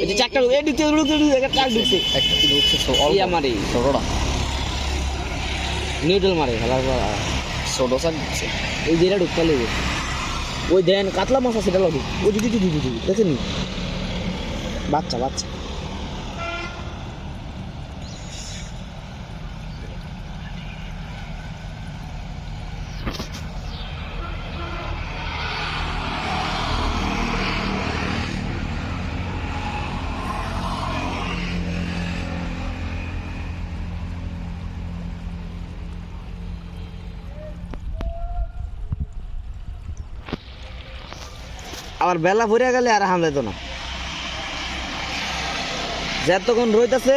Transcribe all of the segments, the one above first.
এই যে চারটা দ্বিতীয় দ্বিতীয় দ্বিতীয় একটা ঢুকছে। একটা ঢুকছে? আমার এই ছোটটা নিউডল মারে খেলার পর ছোট চাক ঢুকছে। এই যে এটা ঢুকতে লাগবে। ওই দেন কাতলা মাছ আছে এটা লাগে ওই দিদি দিদি দিদি দেখেন বাচ্চা বাচ্চা। আবার বেলা ভরে গেলে আর হাম যেত না। যতক্ষণ রইতেছে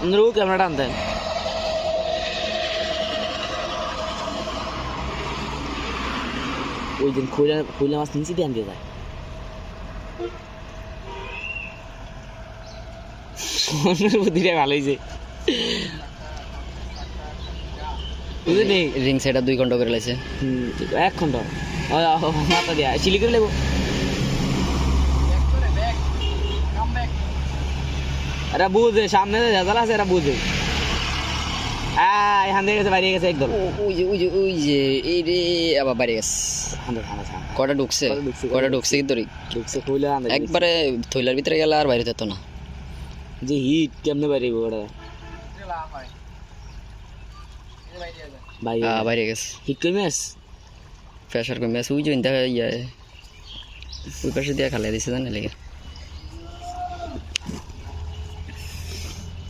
আমরা ও ক্যামেরাটা আনতেন ওই দিন খৈলা খৈলা মাছ নিচে দিয়ে আনতে যায় বুদ্ধিটা ভালো হয়েছে বুঝলি রিং সেটা দুই ঘণ্টা করে ঠিক, এক ঘণ্টা মাথা দিয়া চিলি করে লেবো এরা বুঝে সামনে যে ঝাঁঝাল আছে এরা বুঝে। আহ এখান থেকে গেছে বাইরে গেছে একদম। ওই যে ওই যে ওই যে এই রে আবার বাইরে গেছে। হান্ড্রেড ঢুকছে? কয়টা ঢুকছে, কিন্তু? ঢুকছে কইলা একবারে থইলার ভিতরে গেলে আর বাইরে যেত না। যে হিট কেমনে বাইরে ওটা? বাইরে গেছে। হিট কমে আস প্রেশার কমে আছে ওই যে দেখা ইয়ে ওই পাশে দিয়ে খালাই দিছে জানে লেগে।